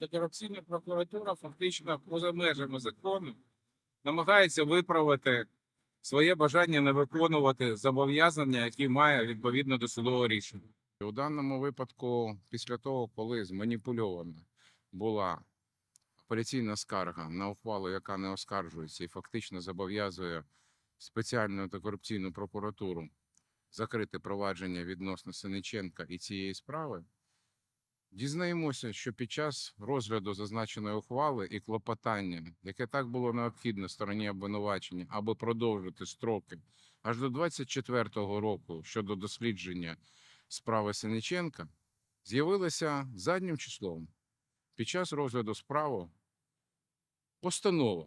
антикорупційна прокуратура фактично поза межами закону намагається виправити своє бажання не виконувати зобов'язання, які має відповідно до судового рішення. У даному випадку, після того, коли зманіпульована була апеляційна скарга на ухвалу, яка не оскаржується і фактично зобов'язує спеціальну антикорупційну прокуратуру закрити провадження відносно Синиченка і цієї справи, дізнаємося, що під час розгляду зазначеної ухвали і клопотання, яке так було необхідне стороні обвинувачення, аби продовжити строки аж до 24-го року щодо дослідження справи Синиченка з'явилася заднім числом під час розгляду справи постанова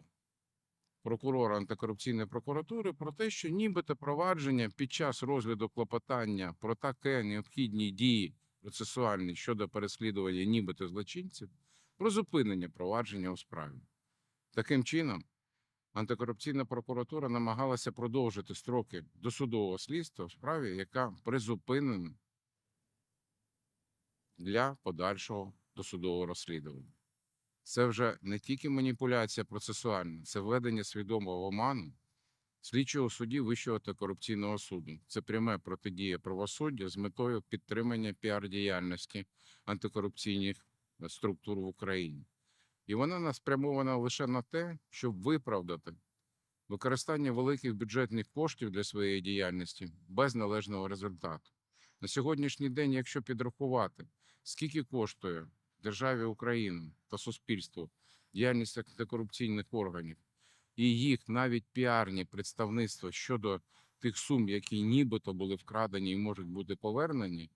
прокурора антикорупційної прокуратури про те, що нібито провадження під час розгляду клопотання про таке необхідні дії процесуальні щодо переслідування нібито злочинців про зупинення провадження у справі. Таким чином, антикорупційна прокуратура намагалася продовжити строки досудового слідства в справі, яка призупинена для подальшого досудового розслідування. Це вже не тільки маніпуляція процесуальна, це введення свідомого оману слідчого судді Вищого антикорупційного суду. Це пряме протидія правосуддя з метою підтримання піар-діяльності антикорупційних е, структур в Україні. І вона нас спрямована лише на те, щоб виправдати використання великих бюджетних коштів для своєї діяльності без належного результату. На сьогоднішній день, якщо підрахувати, скільки коштує державі Україна та суспільству діяльність антикорупційних органів і їх навіть піарні представництва щодо тих сум, які нібито були вкрадені і можуть бути повернені,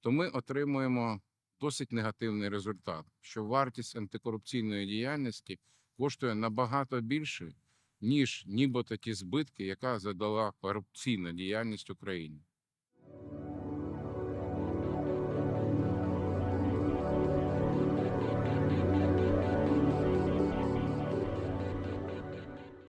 то ми отримуємо досить негативний результат, що вартість антикорупційної діяльності коштує набагато більше, ніж нібито ті збитки, яка задала корупційна діяльність Україні.